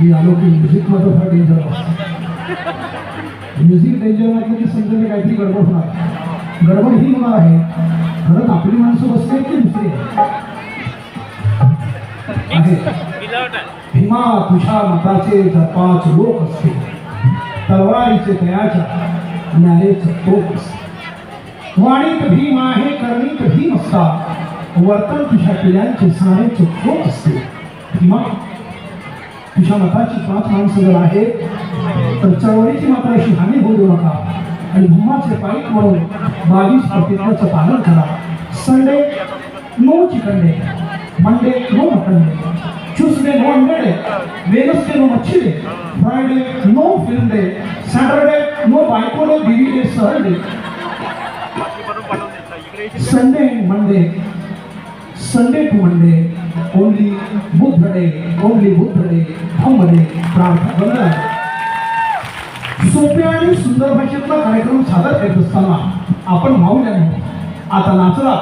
मी आलो की म्युझिक माझं फार डेंजर म्युझिक डेंजर म्हटलं की समजा काहीतरी गडबड होणार गडबड ही होणार आहे. खरंच आपली माणसं बसते की दुसरी? भीमा तुझ्या मताचे जर पाच लोक असते तलवारीचे तयाच्या न्यायाचे तोप असते वाणीत भीम आहे करणीत भीम असता वर्तन तुझ्या पिढ्यांचे सारेचे तोप असते भीमा तुझ्या मताची पाच माणसं जर आहेत तर चळवळीची मात्र अशी हानी होऊ देऊ नका. आणि भीमाचे पाईक म्हणून बावीस प्रतिज्ञाचं पालन करा. Sunday no chicken day Monday no mutton day Tuesday no अंडे डे वेनसडे नो मच्छी day Friday no film day Saturday no बायको डे बीवी डे सहल day Sunday Monday. Sunday to Monday. Only Budh day only बुध day प्रार्थना सोप्या आणि सुंदर भाषेतला कार्यक्रम सादर करत असताना आपण माऊल्याने आता नाचला.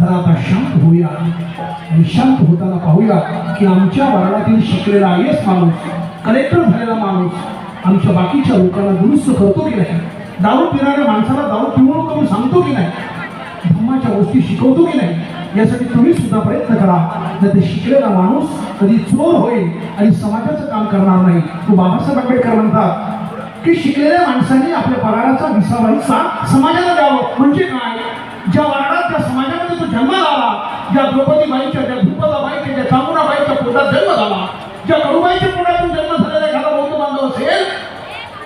तर आता शांत होऊया. आणि शांत होताना पाहूया की आमच्या वार्डातील शिकलेला आय एस माणूस कलेक्टर झालेला माणूस आमच्या बाकीच्या लोकांना दुरुस्त करतो की नाही? दारू पिणाऱ्या माणसाला दारू पिऊ नको सांगतो की नाही? धम्माच्या गोष्टी शिकवतो की नाही? यासाठी तुम्ही सुद्धा प्रयत्न करा. तर ते शिकलेला माणूस कधी चोर होईल आणि समाजाचं काम करणार नाही तो बाबासाहेब आंबेडकर म्हणतात की शिकलेल्या माणसांनी आपल्या पगाराचा विसावा हिस्सा समाजाला द्यावं. म्हणजे काय? ज्या वार्डात त्या समाजामध्ये तो जन्माला आला ज्या द्रौपदीबाईच्या ज्या द्रुपदाबाईच्या ज्या चामुंडाबाईच्या पोटात जन्म झाला ज्या करुबाईच्या पोटातून जन्म झालेला एखादा बौद्ध बांधव असेल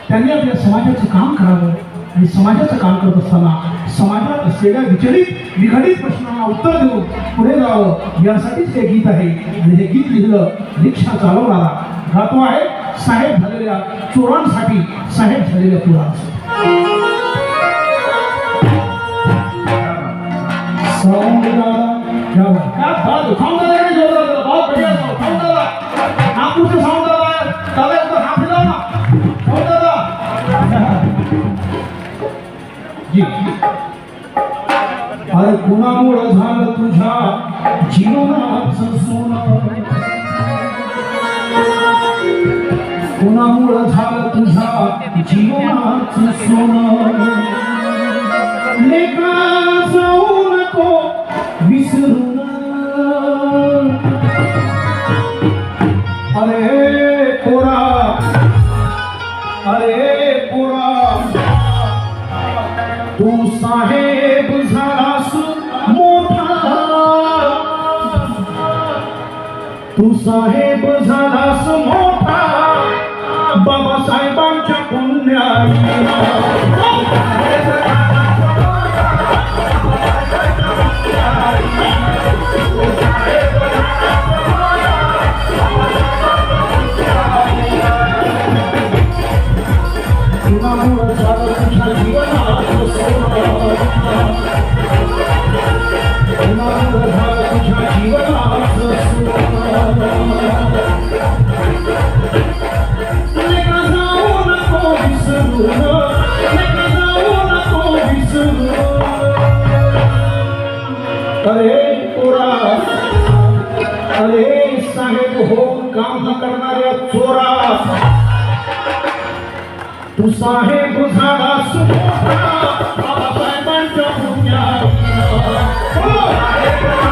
त्यांनी आपल्या समाजाचं काम करावं. आणि समाजाचं काम करत असताना समाजात असलेल्या विचलित विघटित प्रश्नांना उत्तर देऊन पुढे जावं यासाठीच हे गीत आहे. आणि हे गीत लिहिलं रिक्षा चालवणारा. गातो आहे साहेब झालेल्या चोरांसाठी साहेब झालेल्या चोरांसाठी अरे कुणामुळं झालं तुझ्या जीवनाचं सोनं कुणामुळं झालं तुझ्या जीवनाचं सोनं लेखा जाऊ नको विसरू अरे पोरा अरे साहेब हो काम करणाऱ्या चोरा. तू साहेब झाला सुमोठा Yeah.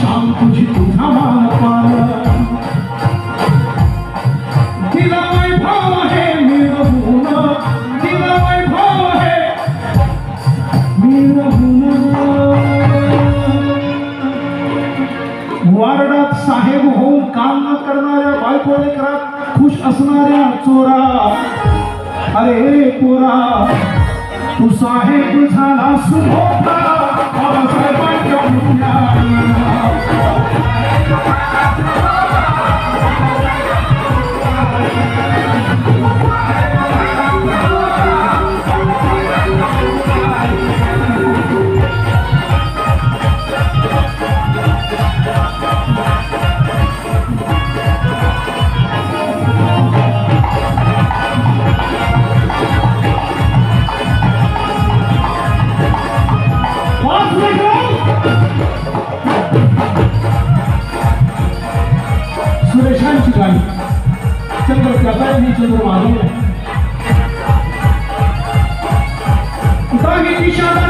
तुझा मान पान वैभव आहे वैभव आहे साहेब होऊन काम न करणाऱ्या बायको लेकरात खुश असणाऱ्या चोरा. अरे पोरा तू साहेब झाला सुभोगा बाबासाहेबांच्या Thank you. Finish up.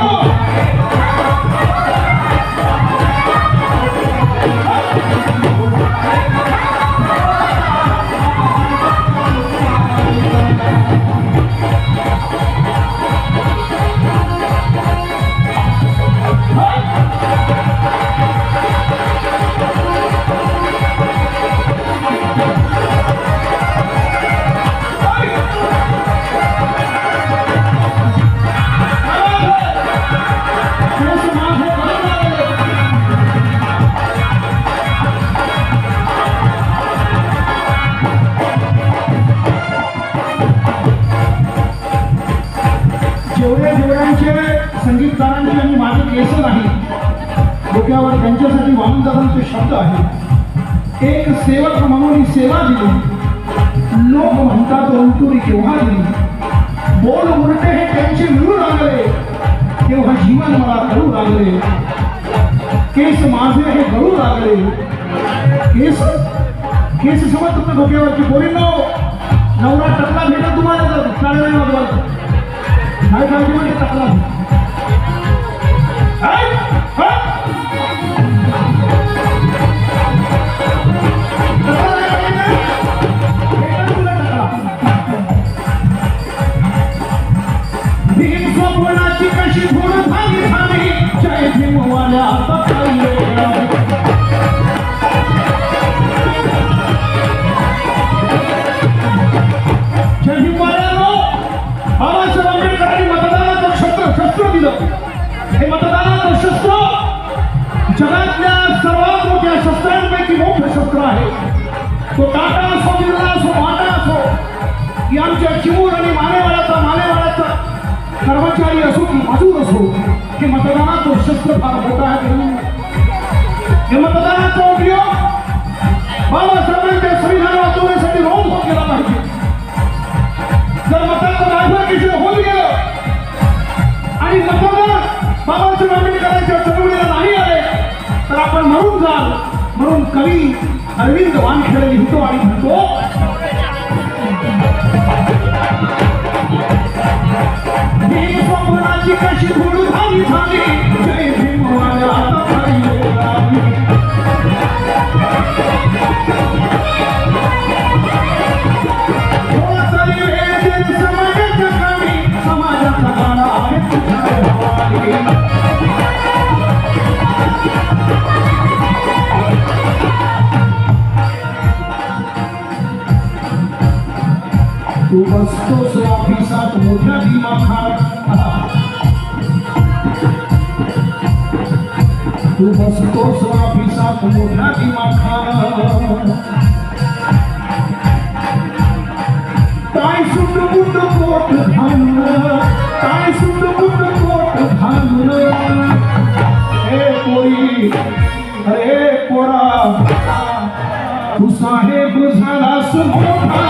केस नाही. डोक्यावर त्यांच्यासाठी वामनदादांचे शब्द आहे. एक सेवक म्हणून ही सेवा दिली. लोक म्हणतात अंतुरी केव्हा दिली बोल उलटे हे त्यांचे मिळू लागले. तेव्हा जीवन मला करू लागले? केस माझे हे गळू लागले. केस? केस समज तुमच्या डोक्यावरची बोली नो हो. नवरा टकला भेटत तुम्हाला तर. चालू नाही काय काळजी म्हणजे टाकला. शस्त्र हे मतदानाचं शस्त्र. जगातल्या सर्वात मोठ्या शस्त्रांपैकी मोठं शस्त्र आहे. तो टाटा असो बिर्ला असो वाटा असो की आमच्या चिमूर आणि मानेवाड्याचा मानेवाड्याचा कर्मचारी असो की मजूर असो हे मतदानाचं शस्त्र फार मोठं आहे. हे मतदानाचा उपयोग भीम स्वप्नाची कशी धूळ झाली झाली जय भीम तू बसतोस ऑफिसात मोठ्या दिमाखात. तू बसतोस ऑफिसात मोठ्या दिमाखात. काय सुट बुट कोट घालून काय सुट बुट कोट घालून ए पोरी अरे पोरा तू साहेब झालास मोठा.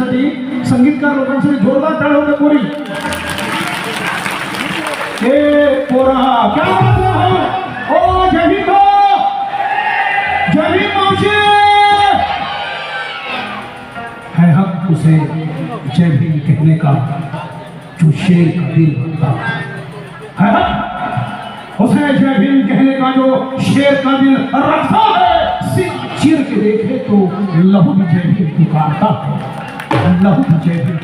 संगीतकार लोकांसाठी जोरदार टाळ होते पोरी. हे उसे जय भीम कहने का, जो शेर का दिल है। उसे जय भीम कहने का, जो शेर का दिल रखता है। सिर चीर के देखे तो लहू जय भीम पुकारता है। लहू भी जय भीम